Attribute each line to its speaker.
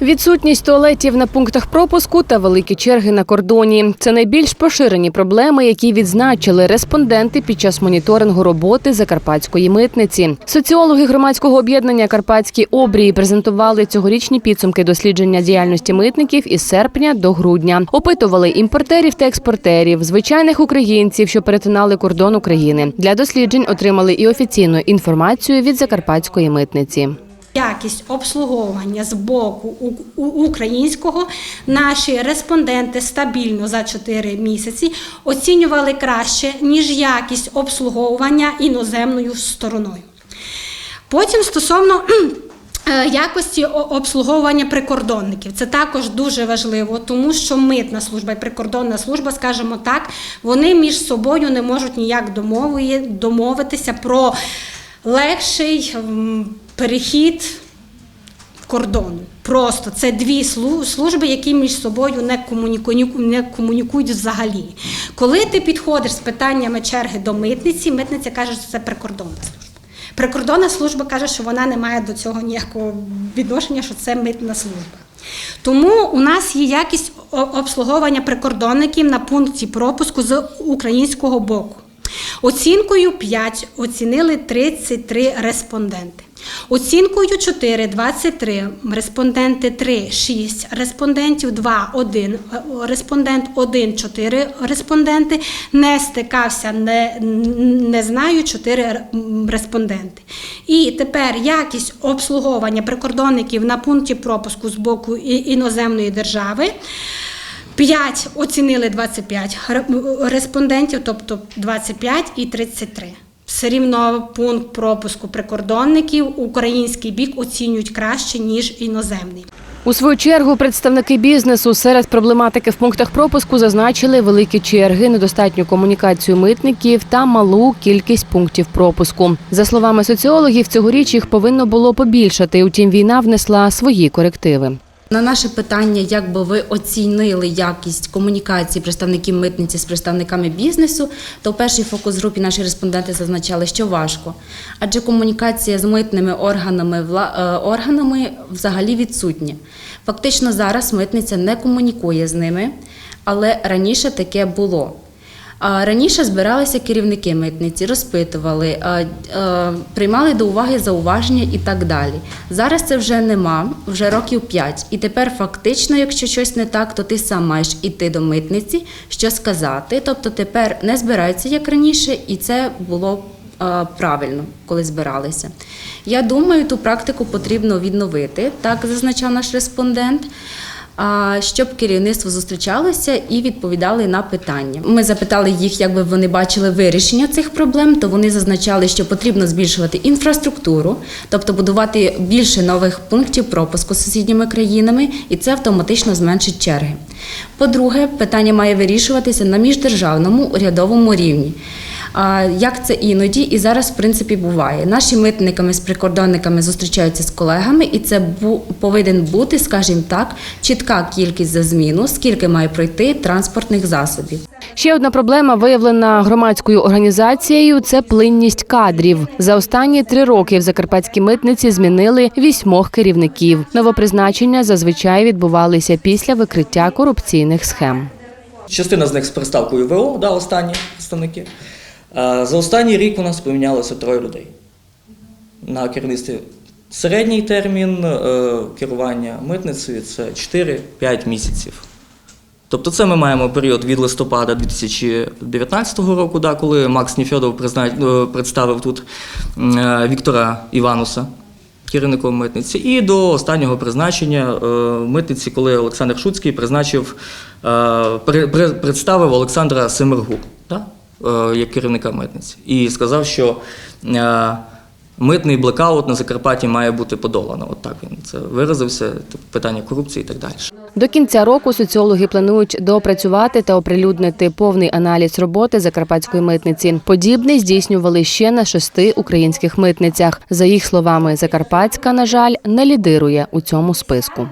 Speaker 1: Відсутність туалетів на пунктах пропуску та великі черги на кордоні це найбільш поширені проблеми, які відзначили респонденти під час моніторингу роботи закарпатської митниці. Соціологи громадського об'єднання Карпатські обрії презентували цьогорічні підсумки дослідження діяльності митників із серпня до грудня. Опитували імпортерів та експортерів, звичайних українців, що перетинали кордон України. Для досліджень отримали і офіційну інформацію від закарпатської митниці.
Speaker 2: Якість обслуговування з боку українського наші респонденти стабільно за 4 місяці оцінювали краще, ніж якість обслуговування іноземною стороною. Потім стосовно е, якості обслуговування прикордонників, це також дуже важливо, тому що митна служба і прикордонна служба, скажімо так, вони між собою не можуть ніяк домовитися про легший перехід кордону. Просто це дві служби, які між собою не комунікують, не комунікують взагалі. Коли ти підходиш з питаннями черги до митниці, митниця каже, що це прикордонна служба. Прикордонна служба каже, що вона не має до цього ніякого відношення, що це митна служба. Тому у нас є якість обслуговування прикордонників на пункті пропуску з українського боку. Оцінкою 5 оцінили 33 респонденти. Оцінкою 4 23 респонденти 3 6 респондентів 2 1 респондент 1 4 респонденти не стикався не, не знаю 4 респонденти. І тепер якість обслуговування прикордонників на пункті пропуску з боку іноземної держави 5 оцінили 25 респондентів, тобто 25 і 33. Все рівно пункт пропуску прикордонників український бік оцінюють краще, ніж іноземний.
Speaker 1: У свою чергу представники бізнесу серед проблематики в пунктах пропуску зазначили великі черги, недостатню комунікацію митників та малу кількість пунктів пропуску. За словами соціологів, цьогоріч їх повинно було побільшати. Утім, війна внесла свої корективи.
Speaker 3: На наше питання, як би ви оцінили якість комунікації представників митниці з представниками бізнесу, то в першій фокус-групі наші респонденти зазначали, що важко, адже комунікація з митними органами е, органами взагалі відсутня. Фактично зараз митниця не комунікує з ними, але раніше таке було. Раніше збиралися керівники митниці, розпитували, приймали до уваги зауваження і так далі. Зараз це вже нема, вже років 5. І тепер фактично, якщо щось не так, то ти сам маєш іти до митниці, що сказати. Тобто тепер не збираються як раніше, і це було правильно, коли збиралися. Я думаю, ту практику потрібно відновити, так зазначав наш респондент. Щоб керівництво зустрічалося і відповідали на питання. Ми запитали їх, як би вони бачили вирішення цих проблем. То вони зазначали, що потрібно збільшувати інфраструктуру, тобто будувати більше нових пунктів пропуску з сусідніми країнами, і це автоматично зменшить черги. По-друге, питання має вирішуватися на міждержавному урядовому рівні. Як це іноді і зараз в принципі буває. Наші митниками з прикордонниками зустрічаються з колегами, і це бу- повинен бути, скажімо так, чітка кількість за зміну, скільки має пройти транспортних засобів.
Speaker 1: Ще одна проблема, виявлена громадською організацією, це плинність кадрів. За останні три роки в закарпатській митниці змінили вісьмох керівників. Новопризначення зазвичай відбувалися після викриття корупційних схем.
Speaker 4: Частина з них з приставкою ВО, да, останні представники. За останній рік у нас помінялося троє людей. На керівництві середній термін е, керування митницею це 4-5 місяців. Тобто це ми маємо період від листопада 2019 року, да, коли Макс Ніфьодов е, представив тут е, Віктора Івануса керівником митниці, і до останнього призначення митниці, коли Олександр Шуцький призначив, при- при- представив Олександра Семергу як керівника митниці, і сказав, що е, митний блекаут на Закарпатті має бути подолано. От так він це виразився, питання корупції і так далі.
Speaker 1: До кінця року соціологи планують доопрацювати та оприлюднити повний аналіз роботи закарпатської митниці. Подібний здійснювали ще на шести українських митницях. За їх словами, Закарпатська, на жаль, не лідирує у цьому списку.